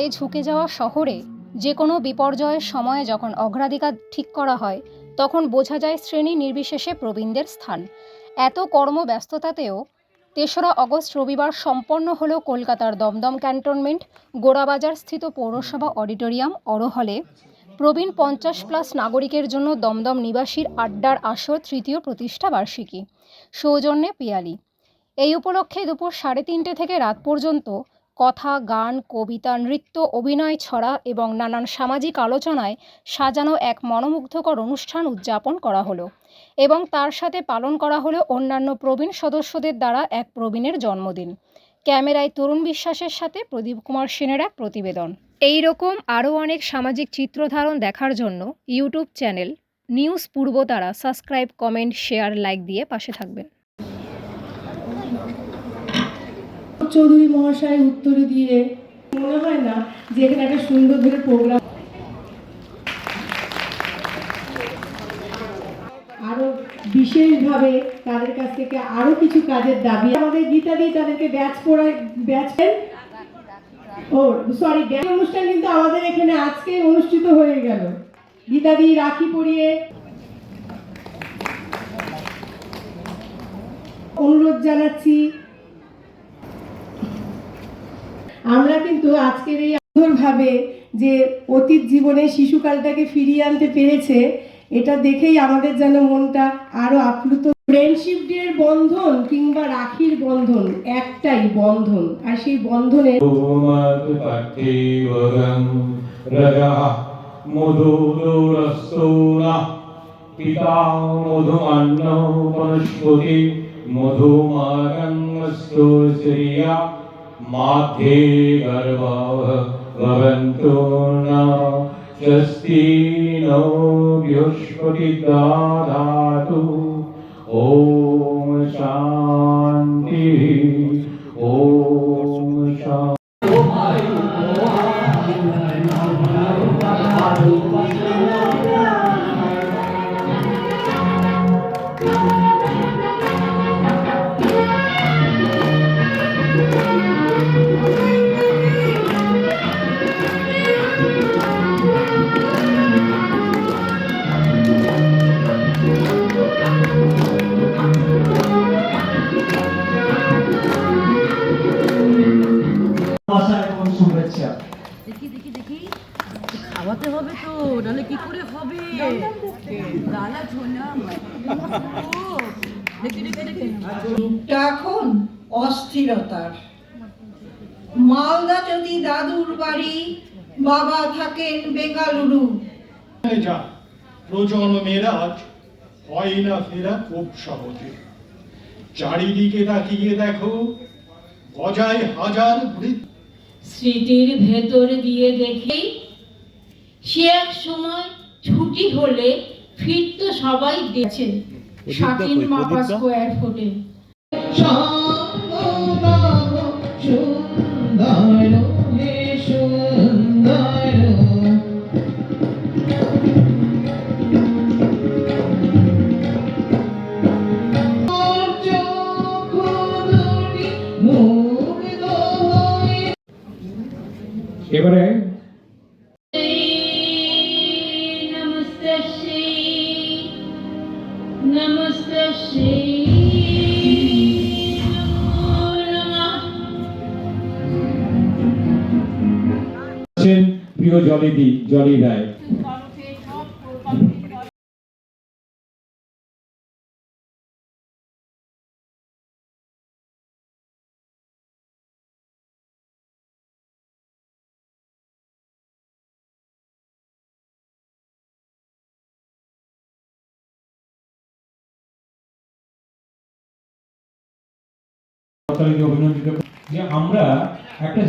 এই ঝুঁকে যাওয়া শহরে যে কোনো বিপর্যয়ের সময়ে যখন অগ্রাধিকার ঠিক করা হয়, তখন বোঝা যায় শ্রেণি নির্বিশেষে প্রবীণদের স্থান। এত কর্মব্যস্ততাতেও তেসরা অগস্ট রবিবার সম্পন্ন হলো কলকাতার দমদম ক্যান্টনমেন্ট, গোড়াবাজার স্থিত পৌরসভা অডিটোরিয়াম, অরহলে। প্রবীণ পঞ্চাশ প্লাস নাগরিকের জন্য দমদম নিবাসীর আড্ডার আসর তৃতীয় প্রতিষ্ঠা বার্ষিকী। সৌজন্যে পিয়ালি। এই উপলক্ষে দুপুর সাড়ে তিনটে থেকে রাত পর্যন্ত কথা, গান, কবিতা, নৃত্য, অভিনয় ছড়া এবং নানান সামাজিক আলোচনায় সাজানো এক মনোমুগ্ধকর অনুষ্ঠান উদযাপন করা হলো এবং তার সাথে পালন করা হলো অন্যান্য প্রবীণ সদস্যদের দ্বারা এক প্রবীণের জন্মদিন। ক্যামেরায় তরুণ বিশ্বাসের সাথে প্রদীপ কুমার সেনের এক প্রতিবেদন। এই রকম আরও অনেক সামাজিক চিত্রধারণ দেখার জন্য YouTube channel news Purba Purbatara subscribe, comment, share, like দিয়ে পাশে থাকবেন। চৌধুরী মহাশয় উত্তরে দিয়ে মনে হয় না যে এখানে একটা সুন্দর ধরে প্রোগ্রাম আরও বিশেষভাবে তাদের কাছ থেকে আরও কিছু কাজের দাবি। আমাদের গীতা দিয়ে তাদেরকে ব্যাচ পড়ায় ব্যাচ ও সরি ব্যাচ অনুষ্ঠান কিন্তু আমাদের এখানে আজকে অনুষ্ঠিত হয়ে গেল। গীতা দিয়ে রাখি পরিয়ে অনুরোধ জানাচ্ছি। আমরা কিন্তু আজকের এই ভাবে যে অতীত জীবনে শিশুকালটাকে ফিরিয়ে আনতে পেরেছে, এটা দেখেই আমাদের যেন মনটা আরও আপ্লুত। ফ্রেন্ডশিপ ডে এর বন্ধন কিংবা রাখির বন্ধন, একটাই বন্ধন, আর সেই বন্ধনে মধুমান্ন বনস্পতি মধুমারঙ্গ শ্রিয়া मध्ये गर्भवन्तु न स्वस्ति नो बृहस्पतिदाधातु ॐ शान्तिः ॐ शान्ति Thank you. দেখি দেখি দেখি। খাওয়াতে হবে তো নাহলে কি করে হবে? দানা ঝোনা দেখি দেখি দেখি। এখন অস্থিরতার। মালদা যদি দাদুর বাড়ি বাবা থাকেন বেঙ্গালুরু। যা প্রজন্মের আজ হয় না ফেরা খুব সহজে। চারিদিকে তাকিয়ে দেখো বজায় হাজার বৃত্ত স্মৃতির ভেতর দিয়ে দেখি সে এক সময় ছুটি হলে ফিরতো সবাই দেখছেন শাকিন মাপা স্কোয়ার ফুটে এবারে প্রিয় জলিদি জলি রায়। সরকারকে অভিনন্দিত যে আমরা একটা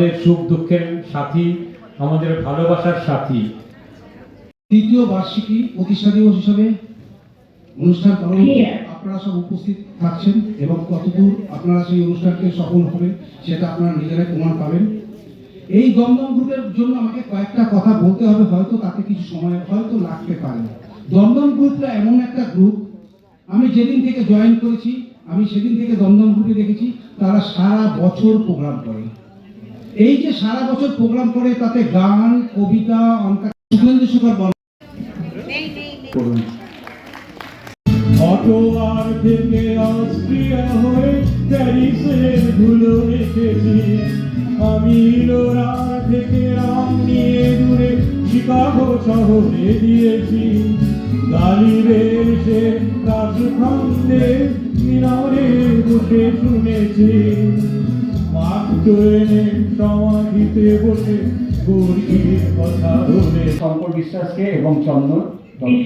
আমাদের সুখ দুঃখের সাথী আমাদের ভালোবাসার সাথী। তৃতীয় বার্ষিকী প্রতিষ্ঠা দিবস হিসাবে অনুষ্ঠান পালন আপনারা সব উপস্থিত থাকছেন এবং কতদূর আপনারা সেই অনুষ্ঠানকে সফল হবে সেটা আপনারা নিজেরাই প্রমাণ পাবেন। এই দমদম গ্রুপের জন্য আমাকে কয়েকটা কথা বলতে হবে হয়তো তাতে কিছু সময় হয়তো লাগতে পারে। দমদম গ্রুপটা এমন একটা গ্রুপ আমি যেদিন থেকে জয়েন করেছি আমি সেদিন থেকে দমদম গ্রুপে দেখেছি তারা সারা বছর প্রোগ্রাম করে। এই যে সারা বছর প্রোগ্রাম করে তাতে গান কবিতা অঙ্কা সুখেন্দু শেখর বর্মা করুন। অটোয়ার থেকে অস্ট্রিয়া হয়ে প্যারিসের ধুলো রেখেছি আমি লোরার থেকে রাম নিয়ে দূরে শিকাগো শহরে দিয়েছি। গালিবের সে কাশখান্দে মিনারে বসে শুনেছি। মার্ক সমাধিতে বসে গরিবের কথা বলে। শঙ্কর বিশ্বাসকে এবং চন্দন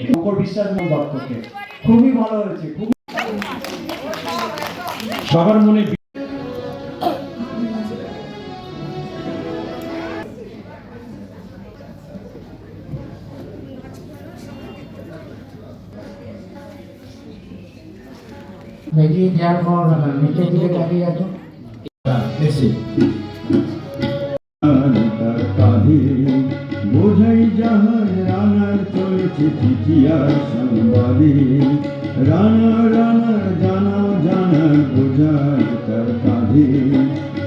শঙ্কর বিশ্বাস এবং দত্তকে। খুবই ভালো হয়েছে খুব সবার মনে বেরিয়ে যাওয়ার পর নিচের দিকে তাকিয়ে আছো? এসে তার কাঁধে বোঝাই জাহাজ রানার চলেছে চিঠিয়ার সংবাদে। রানা রানার জানা জানার বোঝাই তার কাঁধে।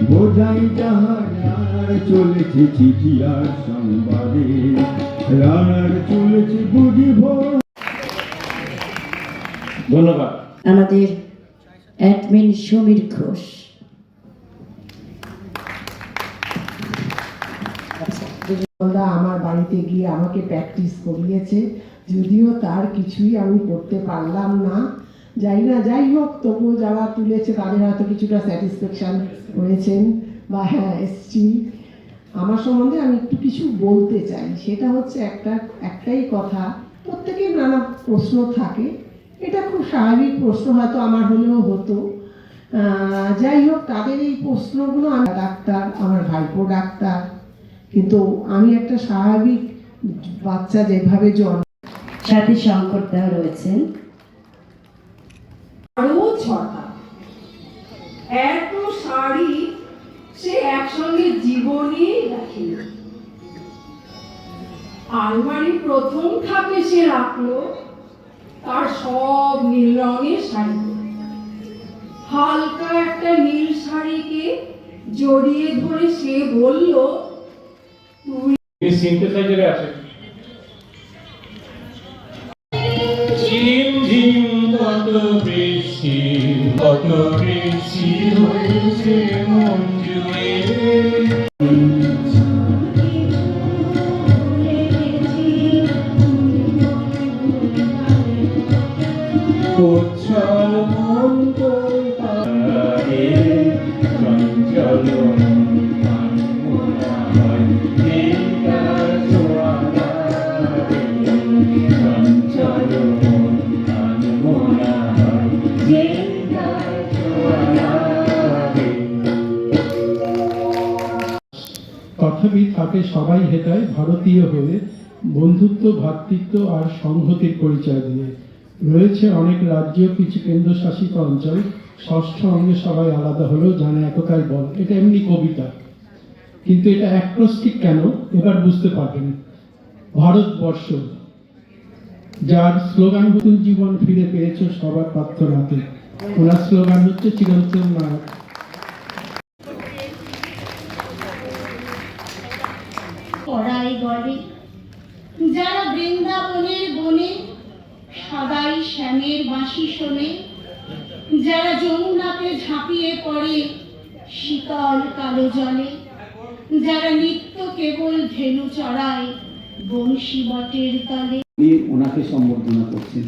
বোঝাই জাহাজ রানার চলেছে চিঠিয়ার সংবাদে। রানার চলেছে বুঝিব ধন্যবাদ। আমাদের অ্যাডমিন সমীর ঘোষ। ওরা আমার বাড়িতে গিয়ে আমাকে প্র্যাকটিস করিয়েছে। যদিও তার কিছুই আমি করতে পারলাম না। যাই না যাই হোক, তবুও যারা তুলেছে, তাদের হয়তো কিছুটা স্যাটিসফ্যাকশান হয়েছেন বা হ্যাঁ এসছি। আমার সম্বন্ধে আমি একটু কিছু বলতে চাই। সেটা হচ্ছে একটা, একটাই কথা, প্রত্যেকের নানা প্রশ্ন থাকে। এটা খুব স্বাভাবিক প্রশ্ন, হয়তো আমার হলেও হতো। যাই হোক, তাদের এই প্রশ্নগুলো আমি ডাক্তার, আমার ভাইপো ডাক্তার কিন্তু আমি একটা স্বাভাবিক বাচ্চা যেভাবে জন্ম সাথে শঙ্কর দা রয়েছেন। আরও ছটা। এত শাড়ি সে একসঙ্গে জীবনই আলমারি প্রথম ধাপে সে রাখল তার সব নীল রঙের শাড়ি। হালকা একটা নীল শাড়িকে জড়িয়ে ধরে সে বলল সিনথেসাইজারে আছে। ঝিম ঝিম কত বৃষ্টি তাকে সবাই হেতায় ভারতীয় হয়ে বন্ধুত্ব ভ্রাতৃত্ব আর সংহতির পরিচয় দিয়ে। রয়েছে অনেক রাজ্য, কিছু কেন্দ্রশাসিত অঞ্চল। ষষ্ঠ অঙ্গে সবাই আলাদা হলেও জানে একতাই বল। এটা এমনি কবিতা। কিন্তু এটা অ্যাক্রোস্টিক কেন? এবার বুঝতে পারবেন। ভারতবর্ষ, যার স্লোগান নতুন জীবন ফিরে পেয়েছ সবার প্রার্থনাতে ওনার স্লোগান হচ্ছে, চিরন্তন নায়ক পড়াই গলে যারা বৃন্দাবনের বনে, সদাই শ্যামের বাঁশি শোনে। যারা যমুনাতে ঝাঁপিয়ে পড়ে, শীতল কালো জলে। যারা নিত্য কেবল ধেনু চড়ায় বংশী বটের তলে ওনাকে সম্বর্ধনা করছেন।